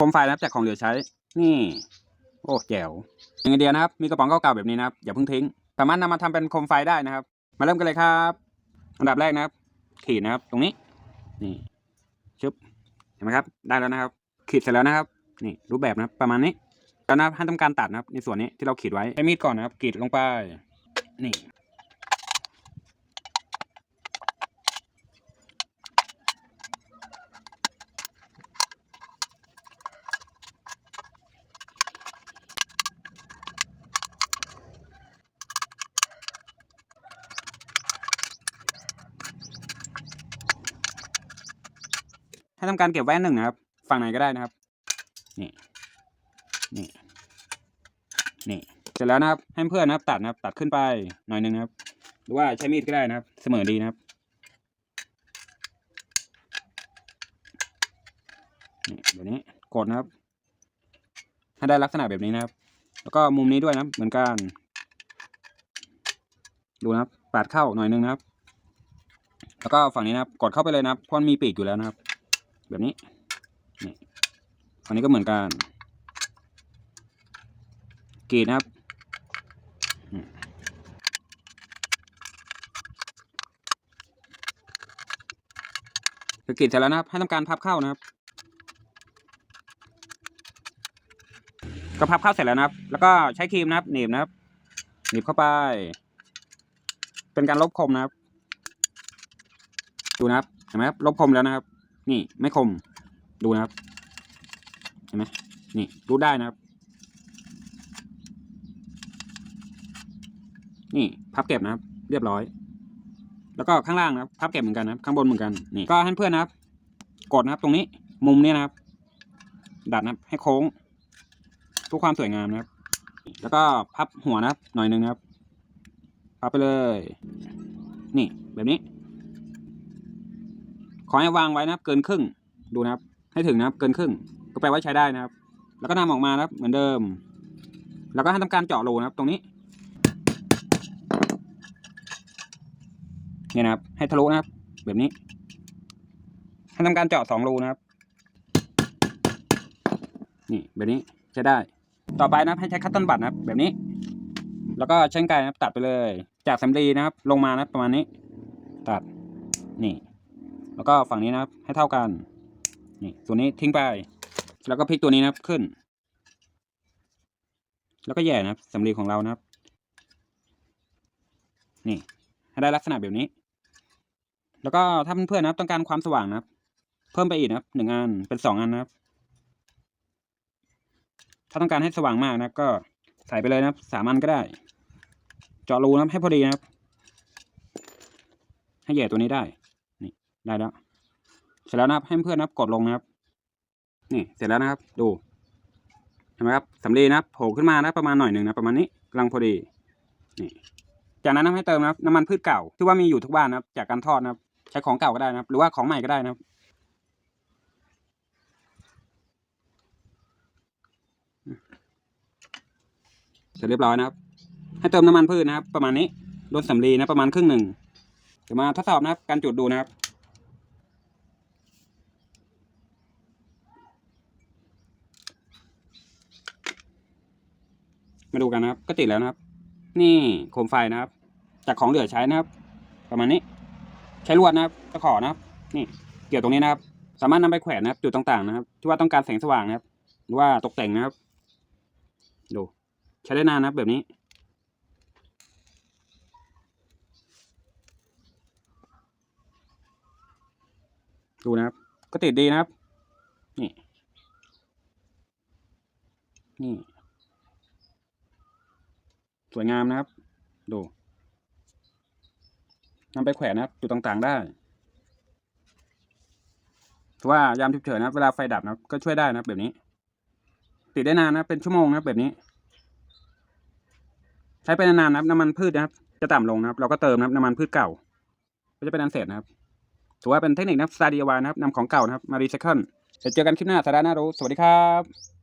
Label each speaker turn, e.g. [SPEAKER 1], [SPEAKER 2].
[SPEAKER 1] โคมไฟนะครับจากของเหลือใช้ นี่ โอ้แจ๋วอย่างไอเดียวนะครับ มีกระป๋องเก่าๆแบบนี้นะครับ อย่าเพิ่งทิ้ง สามารถนำมาทำเป็นโคมไฟได้นะครับ มาเริ่มกันเลยครับ อันดับแรกนะครับ ขีดนะครับ ตรงนี้ นี่ชึบเห็นไหมครับ ได้แล้วนะครับ ขีดเสร็จแล้วนะครับ นี่รูปแบบนะครับ ประมาณนี้แล้วนะครับให้ทำการตัดนะครับ ในส่วนนี้ที่เราขีดไว้ใช้มีดก่อนนะครับกรีดลงไป นี่ ให้ทำการเก็บไว้อันหนึ่งนะครับ ฝั่งไหนก็ได้นะครับ นี่ นี่ นี่ เสร็จแล้วนะครับ ให้เพื่อนนะครับ ตัดนะครับ ตัดขึ้นไปหน่อยหนึ่งนะครับ หรือว่าใช้มีดก็ได้นะครับ เสมอดีนะครับนี่แบบนี้ กดนะครับ ให้ได้ลักษณะแบบนี้นะครับ แล้วก็มุมนี้ด้วยนะครับเหมือนกัน ดูนะครับปาดเข้าหน่อยหนึงนะครับ แล้วก็ฝั่งนี้นะครับ กดเข้าไปเลยนะครับเพราะมันมีปีกอยู่แล้วนะครับ แบบนี้นี่ฝั่งนี้ก็เหมือนกันกรีดนะครับกรีดเสร็จแล้วนะครับ ให้ทำการพับเข้านะครับ ก็พับเข้าเสร็จแล้วนะครับ แล้วก็ใช้ครีมนะครับหนีบนะครับหนีบเข้าไป เป็นการลบคมนะครับ ดูนะครับเห็นไหมครับลบคมแล้วนะครับ นี่ไม่คมดูนะครับเห็นไหมนี่รูดได้นะครับ นี่พับเก็บนะครับ เรียบร้อย แล้วก็ข้างล่างนะครับพับเก็บเหมือนกันนะครับ ข้างบนเหมือนกันนี่ก็ให้เพื่อนนะครับ กดนะครับตรงนี้มุมนี้นะครับ ดัดนะครับให้โค้งทุกความสวยงามนะครับ แล้วก็พับหัวนะครับ หน่อยหนึ่งนะครับ พับไปเลย นี่แบบนี้ ขอให้วางไว้นะครับเกินครึ่งดูนะครับ ให้ถึงนะครับเกินครึ่ง ก็แปลว่าใช้ได้นะครับ แล้วก็นำออกมานะครับเหมือนเดิม แล้วก็ให้ทำการเจาะรูนะครับ ตรงนี้เนี่ยนะครับ ให้ทะลุนะครับ แบบนี้ให้ทำการเจาะสองรูนะครับ นี่แบบนี้ใช้ได้ ต่อไปนะครับให้ใช้คัตเติ้ลบัตนะครับ แบบนี้ แล้วก็ใช้กรรไกรนะครับ ตัดไปเลย จากสำลีนะครับ ลงมานะประมาณนี้ ตัดนี่ แล้วก็ฝั่งนี้นะครับให้เท่ากัน นี่ส่วนนี้ทิ้งไป แล้วก็พลิกตัวนี้นะครับขึ้น แล้วก็แย่นะครับสำลีของเรานะครับ นี่ให้ได้ลักษณะแบบนี้ แล้วก็ถ้าเพื่อนๆนะครับ ต้องการความสว่างนะครับ เพิ่มไปอีกนะครับหนึ่งอันเป็นสองอันนะครับ ถ้าต้องการให้สว่างมากนะก็ใส่ไปเลยนะครับสามอันก็ได้ เจาะรูนะครับให้พอดีนะครับ ให้แย่ตัวนี้ได้ ได้แล้ว เสร็จแล้วนะครับ ให้เพื่อนนะครับกดลงนะครับ นี่เสร็จแล้วนะครับ ดูเห็นไหมครับสำลีนะครับโผล่ขึ้นมานะประมาณหน่อยหนึ่งนะประมาณนี้กำลังพอดี นี่ จากนั้นนะครับให้เติมนะครับน้ำมันพืชเก่าที่ว่ามีอยู่ทุกบ้านนะครับ จากการทอดนะครับ ใช้ของเก่าก็ได้นะครับ หรือว่าของใหม่ก็ได้นะครับเสร็จเรียบร้อยนะครับ ให้เติมน้ำมันพืชนะครับ ประมาณนี้ลดสำลีนะประมาณครึ่งหนึ่งเดี๋ยวมาทดสอบนะครับการจุดดูนะครับ มาดูกันนะครับ ก็ติดแล้วนะครับ นี่โคมไฟนะครับ จากของเหลือใช้นะครับ ประมาณนี้ ใช้ลวดนะครับตะขอนะครับ นี่เกี่ยวตรงนี้นะครับ สามารถนำไปแขวนนะครับ จุดต่างๆนะครับ ที่ว่าต้องการแสงสว่างนะครับ หรือว่าตกแต่งนะครับ ดู ใช้ได้นานนะครับ แบบนี้ดูนะครับ ก็ติดดีนะครับ นี่ นี่ สวยงามนะครับ ดูนำไปแขวนนะครับจุดต่างๆได้ถือว่ายามฉุกเฉินนะเวลาไฟดับนะก็ช่วยได้นะแบบนี้ ติดได้นานนะเป็นชั่วโมงนะแบบนี้ ใช้ไปนานๆนะครับน้ำมันพืชนะครับ จะต่ำลงนะครับ เราก็เติมนะครับน้ำมันพืชเก่า ก็จะเป็นอันเสร็จนะครับถือว่าเป็นเทคนิคนะครับสตาร์ดีวานะครับนำของเก่านะครับมารีไซเคิลเดี๋ยวเจอกันคลิปหน้าสาระน่ารู้ สวัสดีครับ